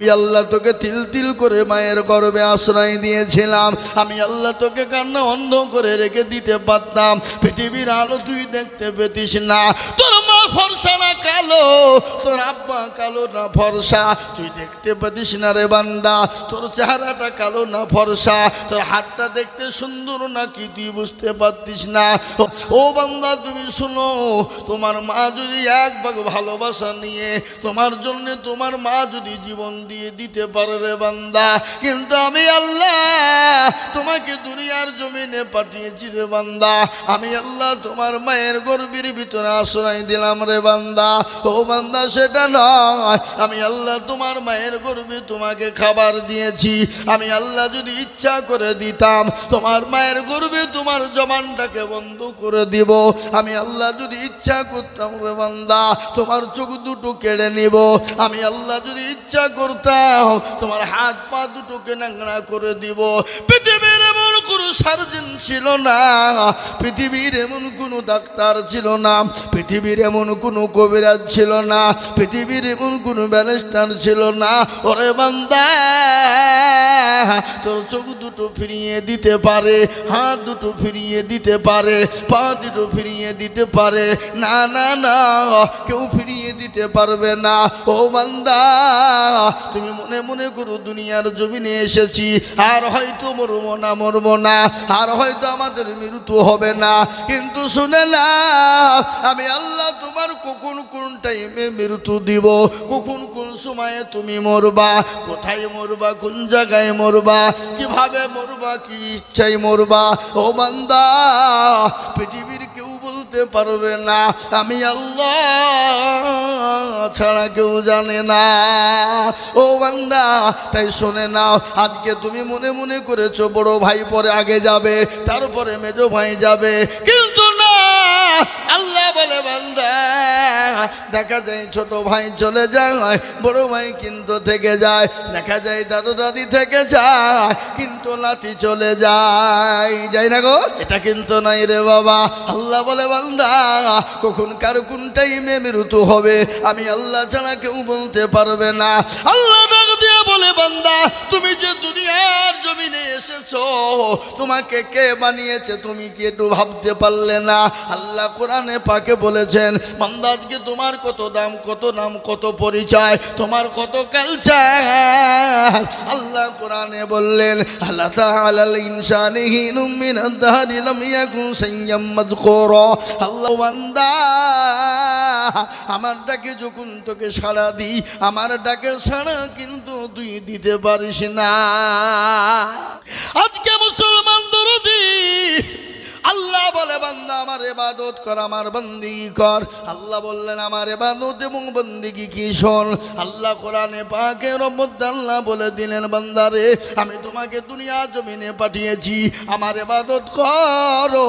আল্লাহ তোকে তিল তিল করে মায়ের গর্বে আশ্রয় দিয়েছিলাম। আমি আল্লাহ তোকে কান্না অন্ধ করে রেখে দিতে পারতাম। পৃথিবীর আলো তুই দেখতে পেতিস না। তোর ফর্সা না কালো? তোর আব্বা কালো না ফর্সা? তুই দেখতে পাতিস না রে বান্দা। তোর চেহারাটা কালো না ফর্সা। তোর হাতটা দেখতে সুন্দর নাকি তুই বুঝতে পারতিস না? ও বান্দা, তুমি শুনো, তোমার মা যদি এক ভাগ ভালোবাসা নিয়ে তোমার জন্য তোমার মা যদি জীবন দিয়ে দিতে পারে রে বান্দা, কিন্তু আমি আল্লাহ তোমাকে দুনিয়ার জমিনে পাঠিয়েছি রে বান্দা। আমি আল্লাহ তোমার মায়ের গর্বের ভিতরে আশ্রয় দিলাম রে বান্দা, ও বান্দা, সেটা নয়। আমি আল্লাহ তোমার মায়ের গর্বে তোমাকে খাবার দিয়েছি। আমি আল্লাহ যদি ইচ্ছা করে দিতাম, তোমার মায়ের গর্বে তোমার জবানটাকে বন্ধ করে দিব। আমি আল্লাহ যদি ইচ্ছা করতাম রে বান্দা, তোমার চোখ দুটো কেড়ে নিব। আমি আল্লাহ যদি ইচ্ছা করতাম, তোমার হাত পা দুটোকে নাংড়া করে দিব। এমন কোনো সার্জন ছিল না। পৃথিবীর এমন কোনো ডাক্তার ছিল না। পৃথিবীর এমন কোনো কবিরাজ ছিল না। পৃথিবীর এমন কোনো ব্যালেস্টার ছিল না। ওরে বান্দা, তোর চোখ দুটো ফিরিয়ে দিতে পারে, হাত দুটো ফিরিয়ে দিতে পারে, পা দুটো ফিরিয়ে দিতে পারে। না না না, কেউ ফিরিয়ে দিতে পারবে না। ও বান্দা, তুমি মনে মনে করো দুনিয়ার জমিনে এসেছি, আর হয়তো মরবো না, মরবো না, আর হয়তো আমাদের মৃত্যু হবে না। কিন্তু শুনে না আমি আল্লাহ তোমার কখন কোন টাইমে মৃত্যু দিব, কখন কোন সময়ে তুমি মরবা, কোথায় মরবা, কোন জায়গায় মরবা, কীভাবে মরবা, কি ইচ্ছায় মরবা। ও বান্দা, পৃথিবীর বলতে পারবে না। আমি আল্লাহ ছাড়া কেউ জানে না। ও বান্দা, তাই শোনে নাও, আজকে তুমি মনে মনে করেছ, বড় ভাই পরে আগে যাবে, তারপরে মেজো ভাই যাবে। কিন্তু দেখা যায় ছোট ভাই চলে যায়, বড় ভাই কিন্তু থেকে যায়, দেখা যায় দাদু দাদি থেকে যায়, কিন্তু লাতি চলে যায়। যাই না গো, এটা কিন্তু নাই রে বাবা। আল্লাহ বলে, বান্দা, কখন কার কোন টাইমে মৃত্যু হবে, আমি আল্লাহ ছাড়া কেউ বলতে পারবে না। আল্লাহ বলে, বান্দা, তুমি যে দুনিয়ার জমিনে এসেছ, তোমাকে কে বানিয়েছে তুমি কি একটু ভাবতে পারলে না? আল্লাহ কোরআনে পাকে বলেছেন, বান্দা তোমার কত দাম, কত নাম, কত পরিচয়, তোমার কত কালচার আল্লাহ কোরআনে বললেন, আল্লাহ তাআলাল ইনসানি হিনুম মিন আদ-দাহরি লাম ইয়াকুন সাইয়্যাম আল্লাহ বান্দা আমার ডাকে যখন তোকে সাড়া দি আমার ডাকে সাড়া কিন্তু তুই দিতে পারিস না। আজকে মুসলমান দরদি আল্লাহ বলে, বান্দা, আমার এবাদত কর, আমার বন্দি কর। আল্লাহ বললেন, আমার এবাদত এবং বন্দিগি কি শোন? আল্লাহ কোরআনে পাকে আল্লাহ বলে দিলেন বান্দারে আমি তোমাকে দুনিয়া জমিনে পাঠিয়েছি। আমার এবাদত করো,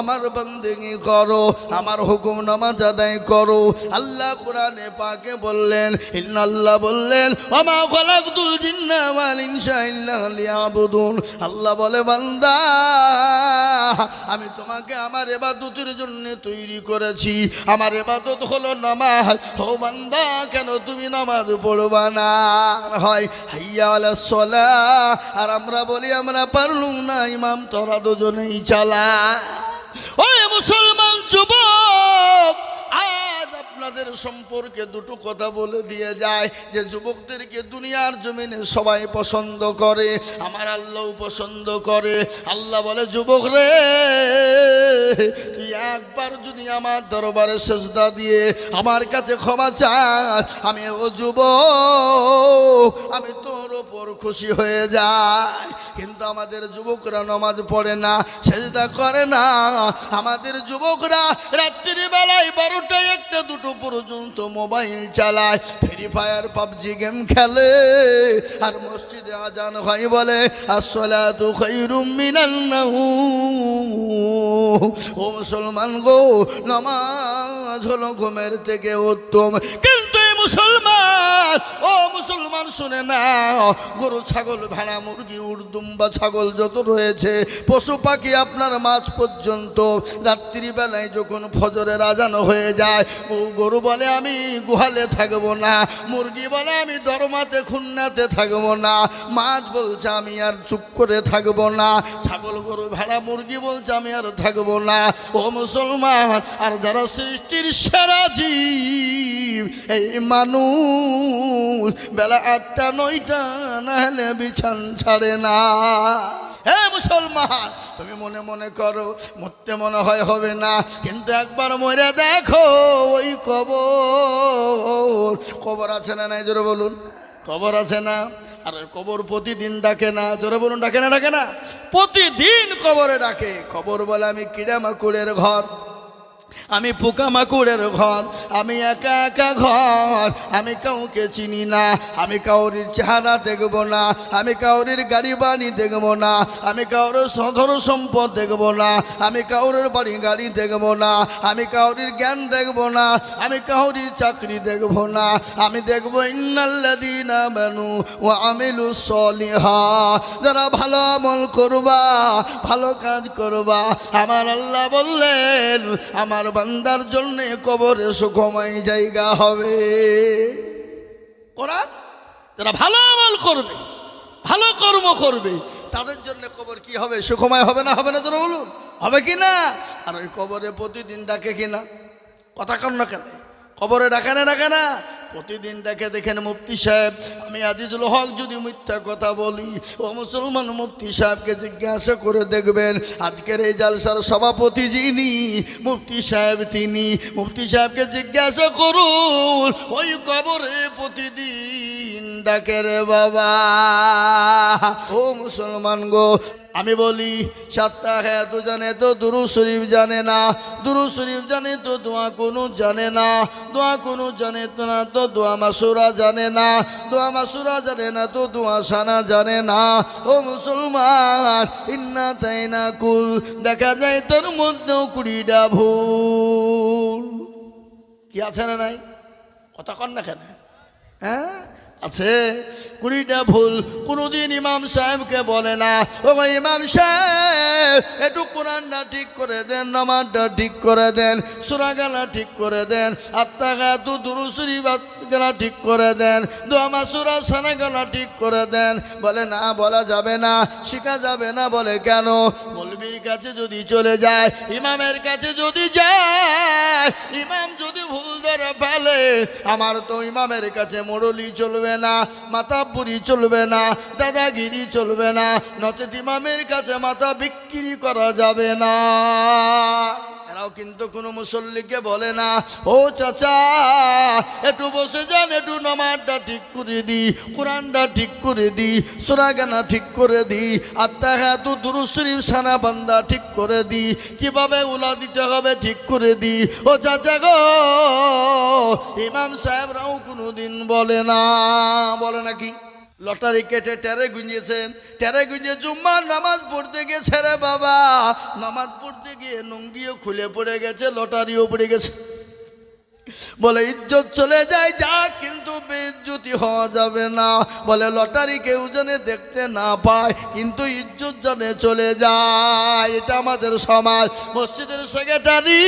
আমার বন্দিগি করো, আমার হুকুম নামাজ আদায় করো। আল্লাহ কোরআনে পাকে বললেন আল্লাহ বললেন আমা খলাকতুল জিন্না ওয়াল ইনসা ইল্লা লিয়াবুদুন। আল্লাহ বলে, বান্দা আমি তোমাকে আমার এবাদতের জন্য তৈরি করেছি। আমার এবাদত হলো নামাজ। হো বান্দা, কেন তুমি নামাজ পড়বা না? হয়, হাইয়া সলা আর আমরা বলি, আমরা পারলুম না, ইমাম তোরা দুজনেই চালা ওই মুসলমান যুবক আপনাদের সম্পর্কে দুটো কথা বলে দিয়ে যায় যে যুবকদেরকে দুনিয়ার জমিনে সবাই পছন্দ করে, আমার আল্লাহ পছন্দ করে। আল্লাহ বলে, যুবক রে, তুই একবার যদি আমার দরবারে সেজদা দিয়ে আমার কাছে ক্ষমা চাস, আমি ও যুবক, আমি তোর ওপর খুশি হয়ে যাই কিন্তু আমাদের যুবকরা নমাজ পড়ে না, সেজদা করে না। আমাদের যুবকরা রাত্রি বেলায় বারোটা একটা দুটো পর্যন্ত মোবাইল চালায় ফ্রি ফায়ার পাবজি গেম খেলে। আর মসজিদে আজান হয় বলে খায়রুম মিনান ও মুসলমান গো, নমাজ হলো ঘুমের থেকে উত্তম। কিন্তু মুসলমান। ও মুসলমান, শুনে না গরু, ছাগল, ভেড়া, মুরগি উর্দুম্বা ছাগল যত রয়েছে, পশু পাখি আপনার মাছ পর্যন্ত। রাত্রিবেলায় যখন ফজরের আজান হয়ে যায়, ও গরু বলে, আমি গুহালে থাকব না। মুরগি বলে, আমি দরমাতে, খুন্নাতে থাকব না। মাছ বলছে, আমি আর চুপ করে থাকব না। ছাগল, গরু, ভেড়া, মুরগি বলছে, আমি আর থাকব না। ও মুসলমান, আর যারা সৃষ্টির সেরা জীব, এই মানুষ, বেলা আটটা, নয়টা, না হলে বিছান ছাড়ে না। হে মুসলমান, তুমি মনে মনে করো, মরতে মনে হয় হবে না। কিন্তু একবার মরে দেখো, ওই কবর। কবর আছে না নাই? জোরে বলুন। কবর আছে না? আর কবর প্রতিদিন ডাকে না। জোরে বলুন, ডাকে না ডাকে না। প্রতিদিন কবরে ডাকে। কবর বলে আমি কিড়া মাকুড়ের ঘর। আমি পোকামাকুড়ের ঘর, আমি একা একা ঘর, আমি কাউকে চিনি না, আমি কাউরির চেহারা দেখব না, আমি কাউরির গাড়ি বাড়ি দেখব না, আমি কাউরের সধর সম্পদ দেখব না, আমি কাউরের বাড়ি গাড়ি দেখব না, আমি কাউরির জ্ঞান দেখব না, আমি কাউরির চাকরি দেখব না, আমি দেখব ইন্নাল্লাদিনা মানু ও আমিলু সলিহা। যারা ভালো আমল করবা, ভালো কাজ করবা, আমার আল্লাহ বললেন, আমার বান্দার জন্যে কবরে সুখময় জায়গা হবে। কোরআন? যারা ভালো আমল করবে, ভালো কর্ম করবে, তাদের জন্য কবর কি হবে? সুখময় হবে না হবে না তোরা বলুন? হবে কি না? আর ওই কবরে প্রতিদিন ডাকে কি না? কথা কন না কেন? কবরে ডাকে না ডাকে না? প্রতিদিন ডাকে দেখেন মুফতি সাহেব, আমি আজিজুল হক যদি মিথ্যা কথা বলি, ও মুসলমান মুফতি সাহেবকে জিজ্ঞাসা করে দেখবেন, আজকের এই জালসার সভাপতি যিনি, মুফতি সাহেব তিনি, মুফতি সাহেবকে জিজ্ঞাসা করুন, ওই কবরে প্রতিদিন ডাকে রে বাবা, ও মুসলমান গো আমি বলি, সাতটা হ্যাঁ তো জানে তো দুরু শরীফ জানে না। দুরু শরীফ জানে তো দোয়া কোনো জানে না। দোয়া কোনো জানে তো না তো দোয়া মাসুরা জানে না। দোয়া মাসুরা জানে না তো দোয়া সানা জানে না। ও মুসলমান, ইন্না তাই না কুল, দেখা যায় তোর মধ্যেও কুড়িটা ভুল। কি আছে না নাই? কথা কন না কেন? হ্যাঁ? আছে। কুড়িটা ভুল, কোনোদিন ইমাম সাহেবকে বলে না। ও ইমাম সাহেব, একটু কোরআনটা ঠিক করে দেন, নামাজটা ঠিক করে দেন, সুরাগালা ঠিক করে দেন আত্মাগা তু দুরুসুরি গলা ঠিক করে দেন দোয়ামা সুরা সানা গলা ঠিক করে দেন। বলে না, বলা যাবে না, শেখা যাবে না বলে কেন? মৌলবীর কাছে যদি চলে যায়, ইমামের কাছে যদি যায়, ইমাম যদি ভুল ধরে ফেলে, আমার তো ইমামের কাছে মোড়লি চলবে না মাতাপুরি চলবে না, দাদাগিরি চলবে না, নচেত ইমামের কাছে মাথা বিক্রি করা যাবে না। এরাও কিন্তু কোনো মুসল্লিকে বলে না, ও চাচা, একটু বসে যান, একটু নামাজটা ঠিক করে দি কোরআনটা ঠিক করে দি সোরাগানা ঠিক করে দি আত্মা হ্যাঁ তু দুরুশরীফ সানা বান্দা ঠিক করে দি কীভাবে উলা দিতে হবে ঠিক করে দি ও চাচা গো, ইমাম সাহেবরাও কোনোদিন বলে না, বলে নাকি? লটারি কেটে টেরে গুঞ্জেছে টেরে গুঞ্জে জুম্মার নামাজ পড়তে গেছে রে বাবা। নামাজ পড়তে গিয়ে নঙ্গিও খুলে পড়ে গেছে, লটারিও পড়ে গেছে। বলে, ইজ্জত চলে যায় যা, কিন্তু বেজ্জতি হওয়া যাবে না। বলে, লটারি কেউ জনে দেখতে না পায়, কিন্তু ইজ্জত জনে চলে যায়। এটা আমাদের সমাজ। মসজিদের সেক্রেটারি,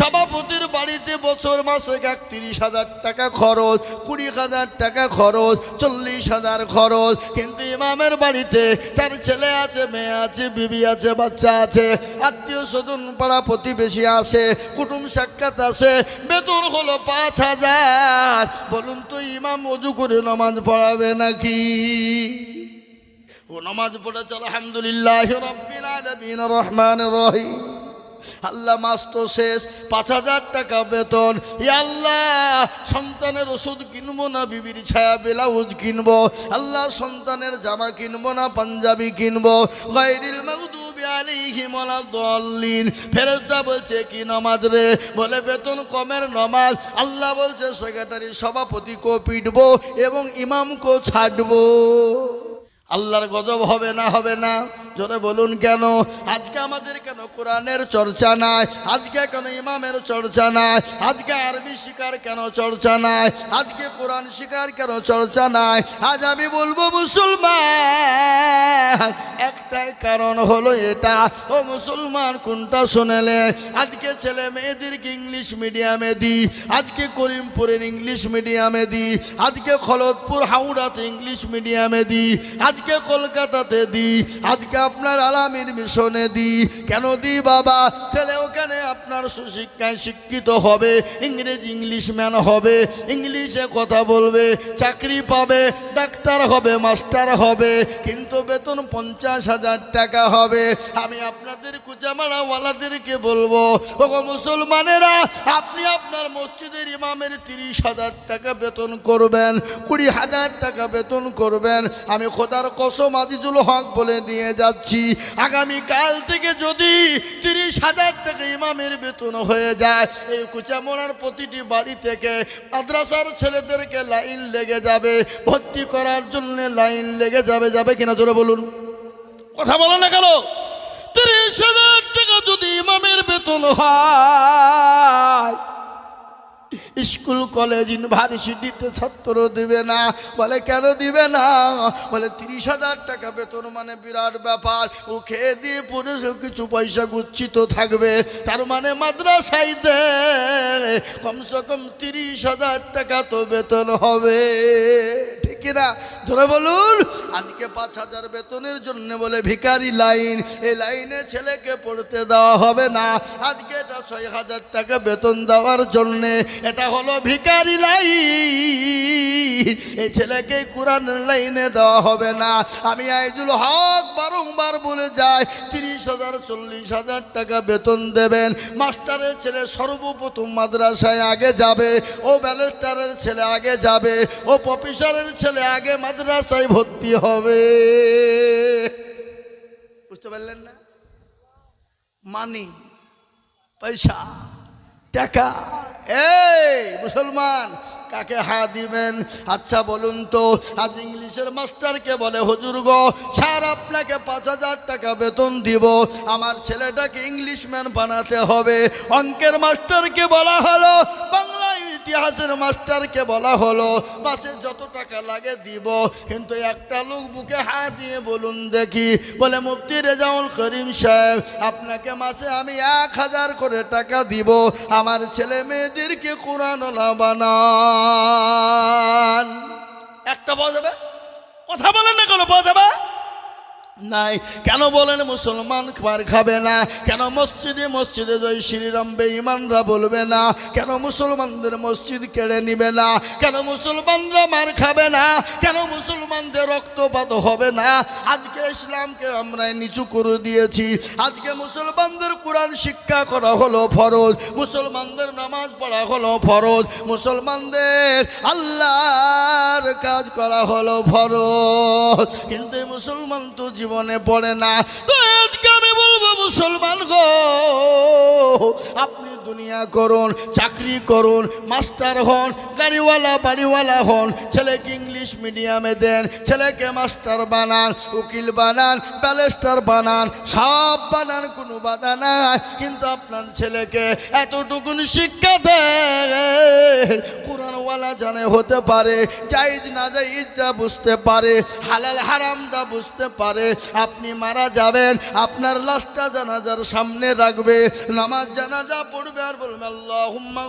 সভাপতির বাড়িতে বছর মাসে একত্রিশ হাজার টাকা খরচ, কুড়ি হাজার টাকা খরচ, চল্লিশ হাজার খরচ। কিন্তু ইমামের বাড়িতে তার ছেলে আছে, মেয়ে আছে, বিবি আছে, বাচ্চা আছে, আত্মীয় স্বজন পাড়া প্রতিবেশী আছে কুটুম সাক্ষাৎ আছে বেতন হলো পাঁচ হাজার। বলুন তো, ইমাম অজু করে নমাজ পড়াবে নাকি? ও নামাজ পড়েছে, আলহামদুলিল্লাহ রহমান রহিম। আল্লাহ মাস তো শেষ, পাঁচ হাজার টাকা বেতন। আল্লাহ, সন্তানের ওষুধ কিনবো না, বিবির ছায়া ব্লাউজ কিনবো। আল্লাহ, সন্তানের জামা কিনবো না, পাঞ্জাবি কিনবো। গাইরিল ওয়ালাদ-দাল্লিন ফেরেশতা বলছে, কি নামাজ রে? বলে, বেতন কমের বলছে, সেক্রেটারি সভাপতি কো পিটবো এবং ইমামকেও ছাড়বো। আল্লাহর গজব হবে না হবে না? জোরে বলুন কেন? আজকে আমাদের কেন কোরআনের চর্চা নাই? আজকে কেন ইমামের চর্চা নাই? আজকে আরবি শিকার কেন চর্চা নাই? আজকে কোরআন শিকার কেন চর্চা নাই? আজ আমি বলব, মুসলমান, একটাই কারণ হলো এটা। ও মুসলমান, কোনটা শুনেলে? আজকে ছেলে মেয়েদেরকে ইংলিশ মিডিয়ামে দিই আজকে করিমপুরের ইংলিশ মিডিয়ামে দিই আজকে খলদপুর হাওড়াতে ইংলিশ মিডিয়ামে দিই আজকে কলকাতাতে দিই আজকে আপনার আলামির মিশনে দিই কেন দিই বাবা? ছেলে, ওখানে আপনার সুশিক্ষায় শিক্ষিত হবে, ইংরেজি ইংলিশ ম্যান হবে, ইংলিশে কথা বলবে, চাকরি পাবে, ডাক্তার হবে, মাস্টার হবে, কিন্তু বেতন পঞ্চাশ হাজার টাকা হবে। আমি আপনাদের কুচামারাওয়ালাদেরকে বলব ও মুসলমানেরা, আপনি আপনার মসজিদের ইমামের তিরিশ হাজার টাকা বেতন করবেন, কুড়ি হাজার টাকা বেতন করবেন। আমি খোদার কসম আজিজুল হক বলে দিয়ে যাচ্ছি। আগামী কাল থেকে যদি তিরিশ হাজার টাকা ইমামের বেতন হয়ে যায়, এই কুচামোড়ার প্রতিটি বাড়ি থেকে মাদ্রাসার ছেলেদেরকে লাইন লেগে যাবে। ভর্তি করার জন্য লাইন লেগে যাবে যাবে কিনা জোরে বলুন। কথা বলো না কেন? তিরিশ হাজার টাকা যদি ইমামের বেতন হয় স্কুল, কলেজ ইউনিভার্সিটিতে ছাত্র দিবে না। বলে, কেন দিবে না? বলে, তিরিশ হাজার টাকা বেতন মানে বিরাট ব্যাপার। ও খেয়ে দিয়ে পরে কিছু পয়সা গুচ্ছিত থাকবে। তার মানে মাদ্রাসাইতে কমসে কম তিরিশ হাজার টাকা তো বেতন হবে। ঠিক না? ধরে বলুন, আজকে পাঁচ হাজার বেতনের জন্য বলে, ভিখারি লাইন। এই লাইনে ছেলেকে পড়তে দেওয়া হবে না। আজকে এটা ছয় হাজার টাকা বেতন দেওয়ার জন্যে। এটা হলো ভিখারি লাইন। এই ছেলেকে কোরআন লাইনে দেওয়া হবে না। আমি আইজুল হক বারংবার বলে যাই, তিরিশ হাজার, চল্লিশ হাজার টাকা বেতন দেবেন। মাস্টারের ছেলে সর্বপ্রথম মাদ্রাসায় আগে যাবে, ও ব্যালেস্টারের ছেলে আগে যাবে, ও প্রফেসরের ছেলে আগে মাদ্রাসায় ভর্তি হবে। বুঝতে পারলেন না? মানি, পয়সা। টাকা। এই মুসলমান কাকে হা দিবেন? আচ্ছা বলুন তো, আজ ইংলিশের মাস্টারকে বলে, হুজুর গো, স্যার আপনাকে পাঁচ হাজার টাকা বেতন দিব। আমার ছেলেটাকে ইংলিশম্যান বানাতে হবে। অঙ্কের মাস্টারকে বলা হলো, বাংলা ইতিহাসের মাস্টারকে বলা হলো মাসে যত টাকা লাগে দিব। কিন্তু একটা লোক বুকে হাত দিয়ে বলুন দেখি, বলে, মুফতি রেজাউল করিম সাহেব, আপনাকে মাসে আমি এক হাজার করে টাকা দিব। আমার ছেলে মেয়েদেরকে কোরআন বানান একটা পাওয়া যাবে? কথা বলেন না কোনো পাওয়া যাবে? নাই। কেন বলেন মুসলমান খাবার খাবে না? কেন মসজিদে মসজিদে জয় শ্রীরাম বেঈমানরা বলবে না? কেন মুসলমানদের মসজিদ কেড়ে নিবে না? কেন মুসলমানরা মার খাবে না? কেন মুসলমানদের রক্তপাত হবে না? আজকে ইসলামকে আমরা নিচু করে দিয়েছি। আজকে মুসলমানদের কোরআন শিক্ষা করা হলো ফরজ। মুসলমানদের নামাজ পড়া হলো ফরজ। মুসলমানদের আল্লাহর কাজ করা হলো ফরজ। কিন্তু মুসলমান তো জীবনে পড়ে না। তো আজকে আমি বলব মুসলমান গো আপনি দুনিয়া করুন, চাকরি করুন, মাস্টার হন, গাড়িওয়ালা, বাড়িওয়ালা হন, ছেলেকে ইংলিশ মিডিয়ামে দেন, ছেলেকে মাস্টার বানান, উকিল বানান ব্যালেস্টার বানান, সব বানান, কোনো বাধা নাই। কিন্তু আপনার ছেলেকে এতটুকুন শিক্ষা দেন, কোরআনওয়ালা জানে হতে পারে জাইজ না জাইজটা বুঝতে পারে, হালাল হারামটা বুঝতে পারে, আপনি মারা যাবেন, আপনার লাশটা জানাজার সামনে রাখবে, নামাজ জানাজা পড়বে আর বলবে আল্লাহুম্মা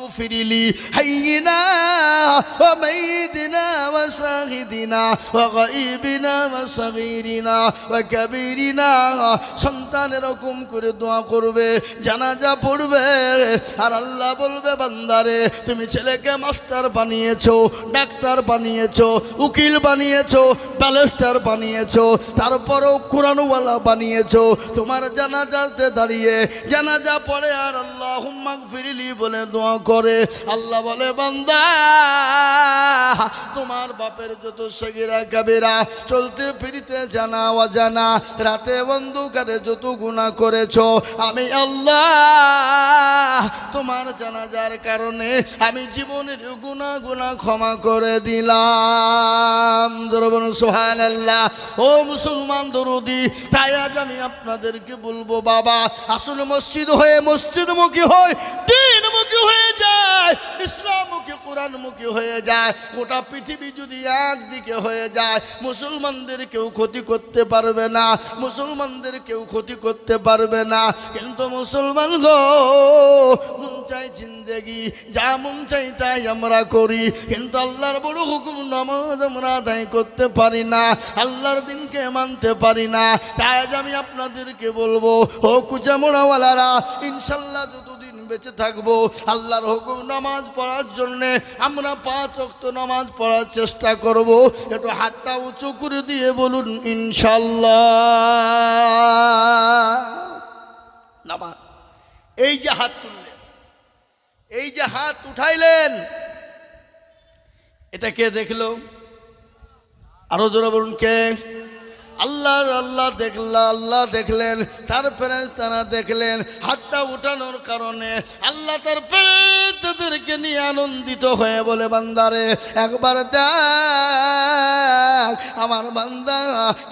মাস্টার বানিয়েছো, ডাক্তার বানিয়েছো, উকিল বানিয়েছো ব্যালেস্টার বানিয়েছো, তারপরও কোরআনওয়ালা বানিয়েছো। তোমার জানাজাতে দাঁড়িয়ে জানাজা পড়ে আর আল্লাহ হুম্মাক ফিরিলি বলে দোয়া করে। আল্লাহ বলে, বান্দা, তোমার বাপের যত সগিরা কাবেরা, চলতে ফিরিতে জানা অজানা, রাতে বন্ধুকারে যত গুণা করেছ, আমি আল্লাহ তোমার জানাজার কারণে আমি জীবনের গুণা গুণা ক্ষমা করে দিলাম। সোহান আল্লাহ ও মুসলমান দরদি, তাই আজ আমি আপনাদেরকে বলব, বাবা, আসলে মসজিদ হয়ে মসজিদমুখী হয় দিনমুখী হয়ে যায় ইসলামমুখী কোরআনমুখী হয়ে যায়, গোটা পৃথিবী যদি একদিকে হয়ে যায়, মুসলমানদের কেউ ক্ষতি করতে পারবে না, মুসলমানদের কেউ ক্ষতি করতে পারবে না। কিন্তু মুসলমান গো, মন চাই জিন্দেগি, যা মন চাই তাই আমরা করি। কিন্তু আল্লাহর বড় হুকুম আমরা আদায় করতে পারি না, আল্লাহর দিনকে মানতে পারি না। তাই আজ আমি আপনাদেরকে বলব, ও কুচামোড়াওয়ালারা, ইনশাল্লাহ যতদিন বেঁচে থাকব। আল্লাহর হুকুম নামাজ পড়ার জন্যে আমরা পাঁচ অক্ত নামাজ পড়ার চেষ্টা করব। একটু হাতটা উঁচু করে দিয়ে বলুন, ইনশাল্লাহ। নামাজ। এই যে হাত তুললেন, এই যে হাত উঠাইলেন, এটা কে দেখল? আরও জোরে বলুন, কে? আল্লাহ আল্লাহ দেখলা, আল্লাহ দেখলেন। তারপরে তারা দেখলেন। হাতটা উঠানোর কারণে আল্লাহ তার তাদেরকে নিয়ে আনন্দিত হয়ে বলে, বান্দারে, একবার দেখ, আমার বান্দা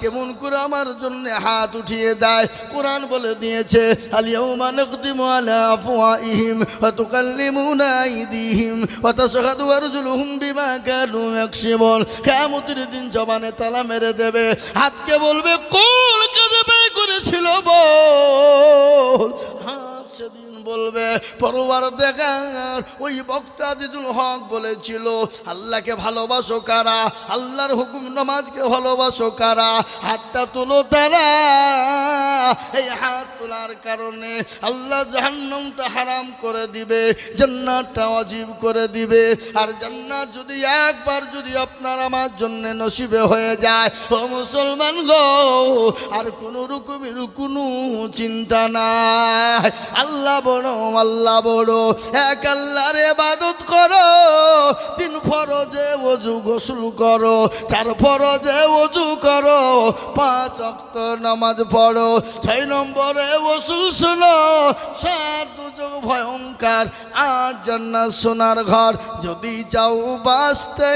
কেমন করে আমার জন্য হাত উঠিয়ে দেয়। কোরআন বলে দিয়েছে আলিয়াউমা নাকদিমু আলা আফওয়াইহিম ওয়া তুকাল্লিমুনা আইদিহিম ওয়া তাশহাদু আরজুলুহুম বিমা কানু ইয়াকসিবুন কিয়ামতের দিন জবানে তালা মেরে দেবে। হাতকে বলবে কোন কাজে ব্যয় করেছিল বল? হাত সেদিন বলবে পরোয়ার দেখার ওই বক্তা দিদুল হক বলেছিল, আল্লাহকে ভালোবাসো কারা? আল্লাহর হুকুম নামাজকে ভালোবাসো কারা? হাতটা তোলো তারা। এই হাত তোলার কারণে আল্লাহ জাহান্নামটা হারাম করে দিবে, জান্নাতটা অজীব করে দিবে। আর জান্নাত যদি একবার যদি আপনার আমার জন্য নসিবে হয়ে যায়, ও মুসলমান গো, আর কোনো রকমের কোনো চিন্তা নাই। আল্লাহ বড় আল্লাহ বড়। এক আল্লাহর এবাদত করো, তিন ফরজে অজু গোসল করো, চার ফরজে অজু করো, পাঁচ অক্ত নামাজ পড়ো, ছয় নম্বরে ওসুল শোনো, সাত দুযোগ ভয়ঙ্কর আর জান্নাত সোনার ঘর। যদি চাও বাঁচতে